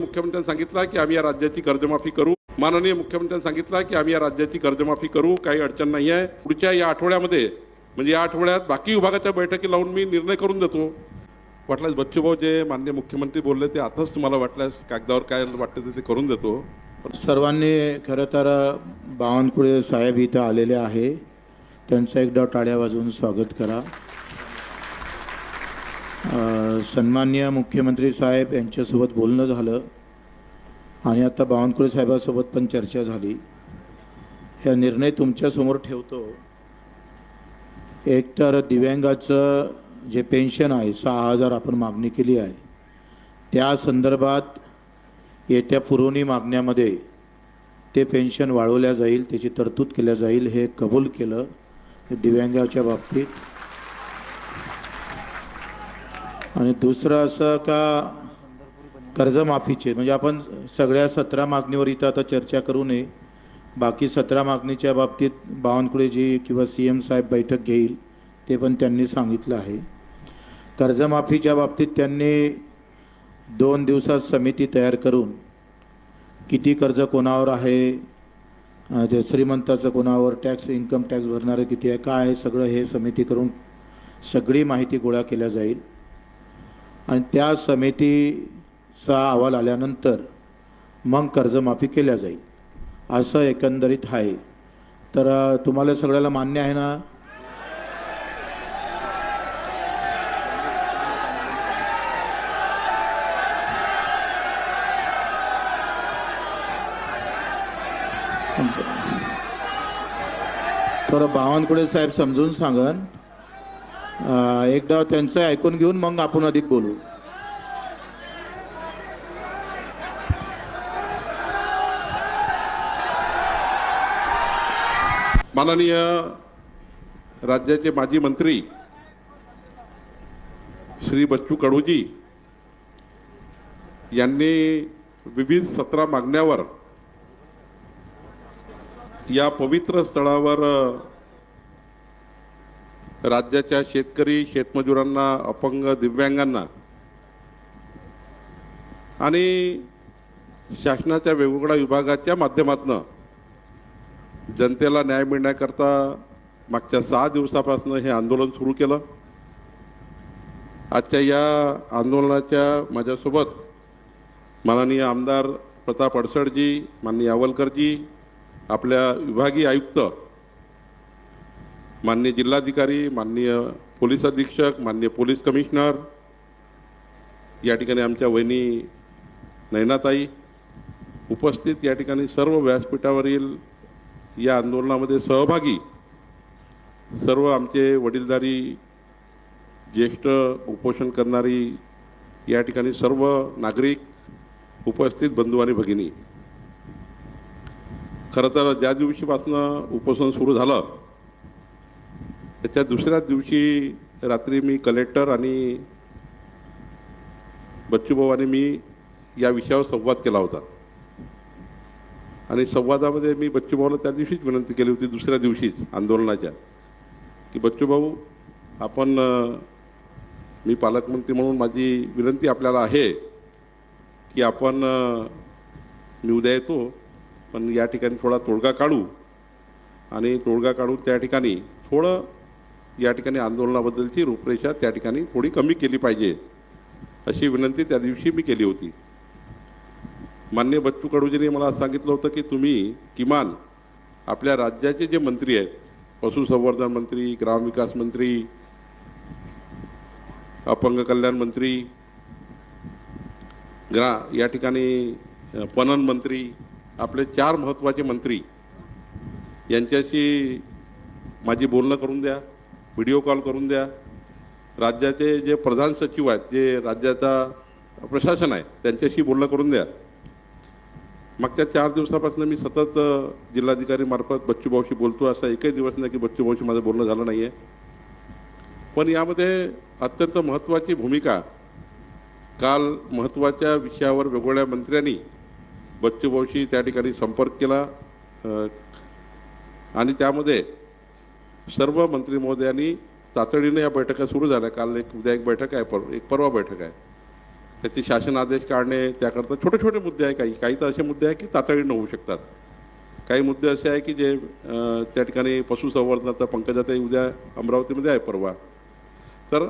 मुख्यमंत्र्यांनी सांगितलं की आम्ही या राज्याची कर्जमाफी करू. माननीय मुख्यमंत्र्यांनी सांगितलं की आम्ही या राज्याची कर्जमाफी करू. काही अडचण नाही आहे पुढच्या या आठवड्यामध्ये म्हणजे या आठवड्यात बाकी विभागाच्या बैठकी लावून मी निर्णय करून देतो. वाटल्यास बच्चूभाऊ जे माननीय मुख्यमंत्री बोलले ते आताच तुम्हाला वाटल्यास कागदावर काय वाटतं ते- ते करून देतो. पण सर्वांनी खरं तर बावनकुळे साहेब इथं आलेले आहे. त्यांचं एकदा टाळ्या वाजवून स्वागत करा. सन्मान्य मुख्यमंत्री साहेब यांच्यासोबत बोलणं झालं आणि आता बावनकुळे साहेबासोबत पण चर्चा झाली. ह्या निर्णय तुमच्यासमोर ठेवतो. एक तर दिव्यांगाचं जे पेन्शन आहे सहा हजार आपण मागणी केली आहे. त्या संदर्भात येत्या पुरवणी मागण्यामध्ये ते पेन्शन वाढवल्या जाईल त्याची तरतूद केल्या जाईल हे कबूल केलं. हे दिव्यांगाच्या बाबतीत आणि दुसरं असं का कर्जमाफीचे म्हणजे आपण सगळ्या सतरा मागणीवर इथं आता चर्चा करू नये. बाकी सतरा मागणीच्या बाबतीत बावनकुळेजी किंवा सी एम साहेब बैठक घेईल ते पण त्यांनी सांगितलं आहे. कर्जमाफीच्या बाबतीत त्यांनी दोन दिवसात समिती तयार करून किती कर्ज कोणावर आहे जे ते श्रीमंताचं कोणावर टॅक्स इन्कम टॅक्स भरणारं किती आहे काय आहे सगळं हे समिती करून सगळी माहिती गोळा केल्या जाईल. आणि त्या समितीचा अहवाल आल्यानंतर मग कर्जमाफी केल्या जाईल असं एकंदरीत आहे. तर तुम्हाला सगळ्याला मान्य आहे ना? थोडं बावनकुळे साहेब समजून सांगन एकदा त्यांचं ऐकून घेऊन मग आपण अधिक बोलू. माननीय राज्याचे माजी मंत्री श्री बच्चू कडूजी यांनी विविध सतरा मागण्यावर या पवित्र स्थळावर राज्याच्या शेतकरी शेतमजुरांना अपंग दिव्यांगांना आणि शासनाच्या वेगवेगळ्या विभागाच्या माध्यमातून जनतेला न्याय मिळण्याकरता मागच्या सहा दिवसापासून हे आंदोलन सुरू केलं. आजच्या या आंदोलनाच्या माझ्यासोबत माननीय आमदार प्रताप अडसडजी माननीय आवलकरजी आपल्या विभागीय आयुक्त माननीय जिल्हाधिकारी माननीय पोलीस अधीक्षक माननीय पोलीस कमिशनर या ठिकाणी आमच्या वहिनी नैनाताई उपस्थित. या ठिकाणी सर्व व्यासपीठावरील या आंदोलनामध्ये सहभागी सर्व आमचे वडीलधारी ज्येष्ठ उपोषण करणारी या ठिकाणी सर्व नागरिक उपस्थित बंधू आणि भगिनी. खरं तर ज्या दिवशीपासनं उपोषण सुरू झालं त्याच्या दुसऱ्याच दिवशी रात्री मी कलेक्टर आणि बच्चूभाऊ आणि मी या विषयावर संवाद केला होता. आणि संवादामध्ये मी बच्चूभाऊला त्या दिवशीच विनंती केली होती दुसऱ्या दिवशीच आंदोलनाच्या. की बच्चूभाऊ आपण मी पालकमंत्री म्हणून माझी विनंती आपल्याला आहे की आपण मी उद्या येतो पण या ठिकाणी थोडा तोडगा काढू. आणि तोडगा काढून त्या ठिकाणी थोडं या ठिकाणी आंदोलनाबद्दलची रूपरेषा त्या ठिकाणी थोडी कमी केली पाहिजे अशी विनंती त्या दिवशी मी केली होती. मान्य बच्चू कडूजींनी मला सांगितलं होतं की तुम्ही किमान आपल्या राज्याचे जे मंत्री आहेत पशुसंवर्धन मंत्री ग्रामविकास मंत्री अपंग कल्याण मंत्री ग्रा या ठिकाणी पणन मंत्री आपले चार महत्त्वाचे मंत्री यांच्याशी माझी बोलणं करून द्या. व्हिडिओ कॉल करून द्या. राज्याचे जे प्रधान सचिव आहेत जे राज्याचा प्रशासन आहे त्यांच्याशी बोलणं करून द्या. मागच्या चार दिवसापासून मी सतत जिल्हाधिकारीमार्फत जिल्हाधिकारी मार्फत बच्चूभाऊशी बोलतो असा एकही दिवस नाही की बच्चूभाऊशी माझं बोलणं झालं नाही आहे पण यामध्ये अत्यंत महत्त्वाची भूमिका काल महत्त्वाच्या विषयावर वेगवेगळ्या मंत्र्यांनी बच्चूभाऊशी त्या ठिकाणी संपर्क केला. आणि त्यामध्ये सर्व मंत्री महोदयांनी तातडीनं या बैठका सुरू झाल्या. काल एक उद्या एक बैठक आहे पर एक परवा बैठक आहे. त्याचे शासन आदेश काढणे त्याकरता छोटे छोटे मुद्दे आहे काही. काही तर असे मुद्दे आहे की तातडीनं होऊ शकतात. काही मुद्दे असे आहे की जे त्या ठिकाणी पशुसंवर्धनाचा पंकजाताई उद्या अमरावतीमध्ये आहे परवा. तर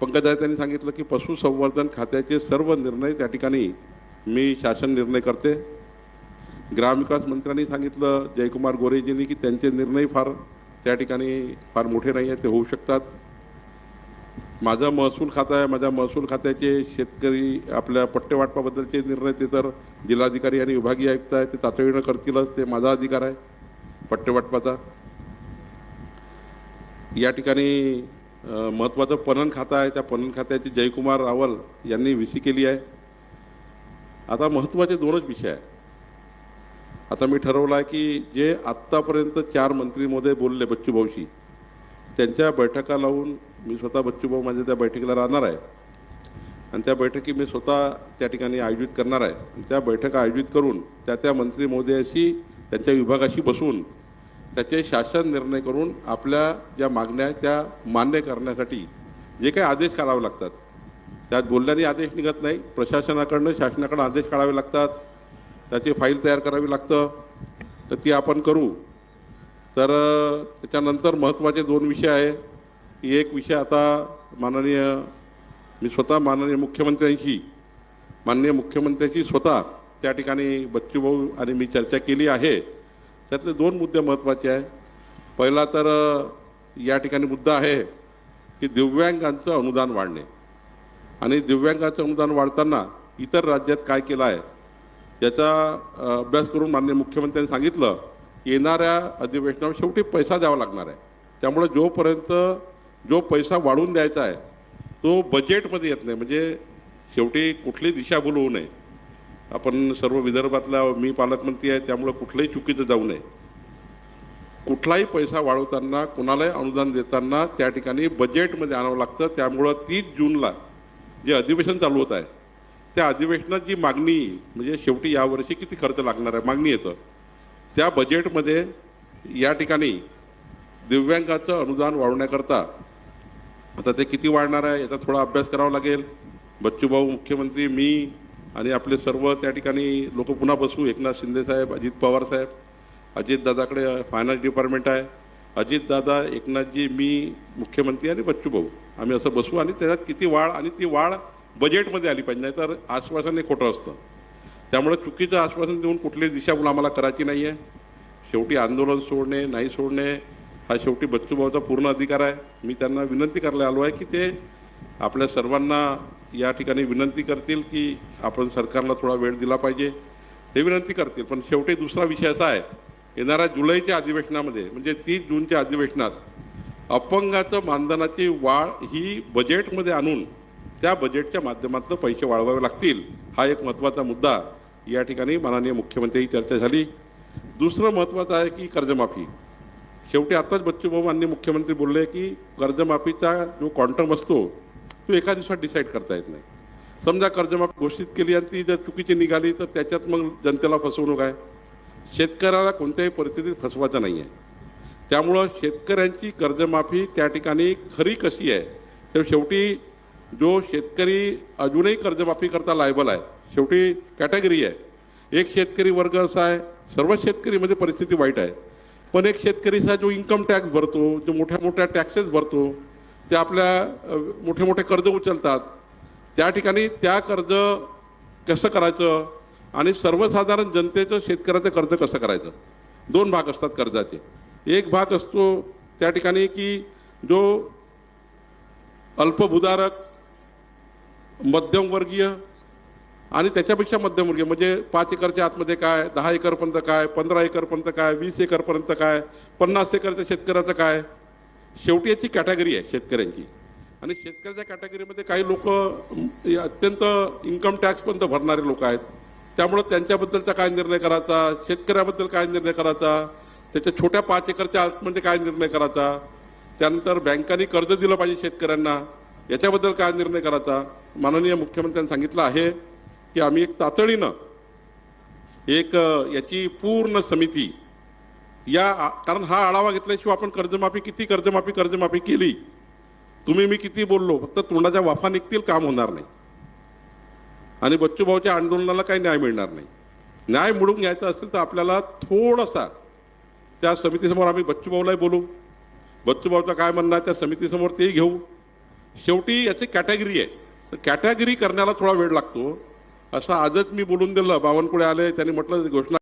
पंकजाताई त्यांनी सांगितलं की पशुसंवर्धन खात्याचे सर्व निर्णय त्या ठिकाणी मी शासन निर्णय करते. ग्रामविकास मंत्र्यांनी सांगितलं जयकुमार गोरेजींनी की त्यांचे निर्णय फार त्या ठिकाणी फार मोठे नाही आहे ते होऊ शकतात. माझं महसूल खातं आहे माझ्या महसूल खात्याचे शेतकरी आपल्या पट्टेवाटपाबद्दलचे निर्णय ते तर जिल्हाधिकारी आणि विभागीय आयुक्त आहे ते तातडीनं करतीलच ते माझा अधिकार आहे पट्टेवाटपाचा. या ठिकाणी महत्त्वाचं पणन खातं आहे त्या पणन खात्याचे जयकुमार रावल यांनी व्ही सी केली आहे. आता महत्त्वाचे दोनच विषय आहे आता मी ठरवलं आहे की जे आत्तापर्यंत चार मंत्री मोदय बोलले बच्चूभाऊशी त्यांच्या बैठका लावून मी स्वतः बच्चूभाऊ माझ्या त्या बैठकीला राहणार आहे. आणि त्या बैठकी मी स्वतः त्या ठिकाणी आयोजित करणार आहे. त्या बैठका आयोजित करून त्या त्या मंत्री महोदयाशी त्यांच्या विभागाशी बसून त्याचे शासन निर्णय करून आपल्या ज्या मागण्या आहेत त्या मान्य करण्यासाठी जे काही आदेश काढावे लागतात. त्यात बोलल्याने आदेश निघत नाही प्रशासनाकडनं शासनाकडं आदेश काढावे लागतात. त्याची फाईल तयार करावी लागतं. तर ती आपण करू. तर त्याच्यानंतर महत्त्वाचे दोन विषय आहे. की एक विषय आता माननीय मी स्वतः माननीय मुख्यमंत्र्यांशी माननीय मुख्यमंत्र्यांशी स्वतः त्या ठिकाणी बच्चूभाऊ आणि मी चर्चा केली आहे. त्यातले दोन मुद्दे महत्त्वाचे आहे पहिला तर या ठिकाणी मुद्दा आहे की दिव्यांगांचं अनुदान वाढणे. आणि दिव्यांगाचं अनुदान वाढताना इतर राज्यात काय केलं आहे? याचा अभ्यास करून माननीय मुख्यमंत्र्यांनी सांगितलं येणाऱ्या अधिवेशनावर शेवटी पैसा द्यावा लागणार आहे. त्यामुळे जोपर्यंत जो पैसा वाढवून द्यायचा आहे तो बजेटमध्ये येत नाही. म्हणजे शेवटी कुठली दिशाभूल होऊ नये. आपण सर्व विदर्भातला मी पालकमंत्री आहे त्यामुळे कुठलंही चुकीचं जाऊ नये. कुठलाही पैसा वाढवताना कुणालाही अनुदान देताना त्या ठिकाणी बजेटमध्ये आणावं लागतं. त्यामुळं तीस जूनला जे अधिवेशन चालू होत आहे त्या अधिवेशनात जी मागणी म्हणजे शेवटी यावर्षी किती खर्च लागणार आहे मागणी येतं. त्या बजेटमध्ये या ठिकाणी दिव्यांगाचं अनुदान वाढवण्याकरता आता ते किती वाढणार आहे याचा थोडा अभ्यास करावा लागेल. बच्चूभाऊ मुख्यमंत्री मी आणि आपले सर्व त्या ठिकाणी लोक पुन्हा बसू. एकनाथ शिंदेसाहेब अजित पवार साहेब अजितदादाकडे फायनान्स डिपार्टमेंट आहे. अजितदादा एकनाथजी मी मुख्यमंत्री आणि बच्चूभाऊ. आम्ही असं बसू आणि त्याच्यात किती वाढ आणि ती वाढ बजेटमध्ये आली पाहिजे नाहीतर आश्वासन हे खोटं असतं. त्यामुळे चुकीचं आश्वासन देऊन कुठली दिशाभूल आम्हाला करायची नाही आहे शेवटी आंदोलन सोडणे नाही सोडणे हा शेवटी बच्चूभाऊचा पूर्ण अधिकार आहे. मी त्यांना विनंती करायला आलो आहे की ते आपल्या सर्वांना या ठिकाणी विनंती करतील की आपण सरकारला थोडा वेळ दिला पाहिजे. हे विनंती करतील पण शेवटी दुसरा विषय असा आहे येणाऱ्या जुलैच्या अधिवेशनामध्ये म्हणजे तीस जूनच्या अधिवेशनात अपंगाचं मानधनाची वाढ ही बजेटमध्ये आणून त्या बजेटच्या माध्यमातून पैसे वाढवावे लागतील हा एक महत्त्वाचा मुद्दा या ठिकाणी माननीय मुख्यमंत्री चर्चा झाली. दुसरं महत्त्वाचं आहे की कर्जमाफी. शेवटी आत्ताच बच्चूभाऊ माननीय मुख्यमंत्री बोलले की कर्जमाफीचा जो क्वांटम असतो तो एका दिवसात डिसाईड करता येत नाही. समजा कर्जमाफी घोषित केली आणि ती जर चुकीची निघाली तर त्याच्यात मग जनतेला फसवणूक आहे. शेतकऱ्याला कोणत्याही परिस्थितीत फसवायचं नाही आहे. त्यामुळं शेतकऱ्यांची कर्जमाफी त्या ठिकाणी खरी कशी आहे तर शेवटी जो शेतकरी अजूनही कर्जमाफी करता लायबल आहे शेवटी कॅटेगरी आहे. एक शेतकरी वर्ग असा आहे सर्व शेतकरी म्हणजे परिस्थिती वाईट आहे. पण एक शेतकरीचा जो इन्कम टॅक्स भरतो जो मोठ्या मोठ्या टॅक्सेस भरतो ते आपल्या मोठे मोठे कर्ज उचलतात त्या ठिकाणी त्या कर्ज कसं करायचं आणि सर्वसाधारण जनतेचं शेतकऱ्याचं कर्ज कसं करायचं? दोन भाग असतात कर्जाचे. एक भाग असतो त्या ठिकाणी की जो अल्पभूधारक मध्यमवर्गीय आणि त्याच्यापेक्षा मध्यमवर्गीय म्हणजे पाच एकरच्या आतमध्ये काय दहा एकरपर्यंत काय पंधरा एकरपर्यंत काय वीस एकरपर्यंत काय पन्नास एकरच्या शेतकऱ्याचं काय? शेवटी याची कॅटेगरी आहे शेतकऱ्यांची. आणि शेतकऱ्याच्या कॅटेगरीमध्ये काही लोक अत्यंत इन्कम टॅक्सपर्यंत भरणारे लोक आहेत. त्यामुळं त्यांच्याबद्दलचा काय निर्णय करायचा? शेतकऱ्याबद्दल काय निर्णय करायचा? त्याच्या छोट्या पाच एकरच्या आतमध्ये काय निर्णय करायचा? त्यानंतर बँकांनी कर्ज दिलं पाहिजे शेतकऱ्यांना. याच्याबद्दल काय निर्णय करायचा? माननीय मुख्यमंत्र्यांनी सांगितलं आहे की आम्ही एक तातडीनं एक याची पूर्ण समिती या कारण हा आढावा घेतल्याशिवाय आपण कर्जमाफी किती कर्जमाफी कर्जमाफी केली? तुम्ही मी किती बोललो? फक्त तोंडाच्या वाफा निघतील काम होणार नाही. आणि बच्चूभाऊच्या आंदोलनाला काही न्याय मिळणार नाही. न्याय मिळून घ्यायचा असेल तर आपल्याला थोडासा त्या समितीसमोर आम्ही बच्चूभाऊलाही बोलू. बच्चूभाऊचं काय म्हणणं आहे त्या समितीसमोर तेही घेऊ. शेवटी याची कॅटेगरी आहे. तर कॅटेगरी करण्याला थोडा वेळ लागतो. असं आजच मी बोलून दिलं. बावनकुळे आले त्यांनी म्हटलं घोषणा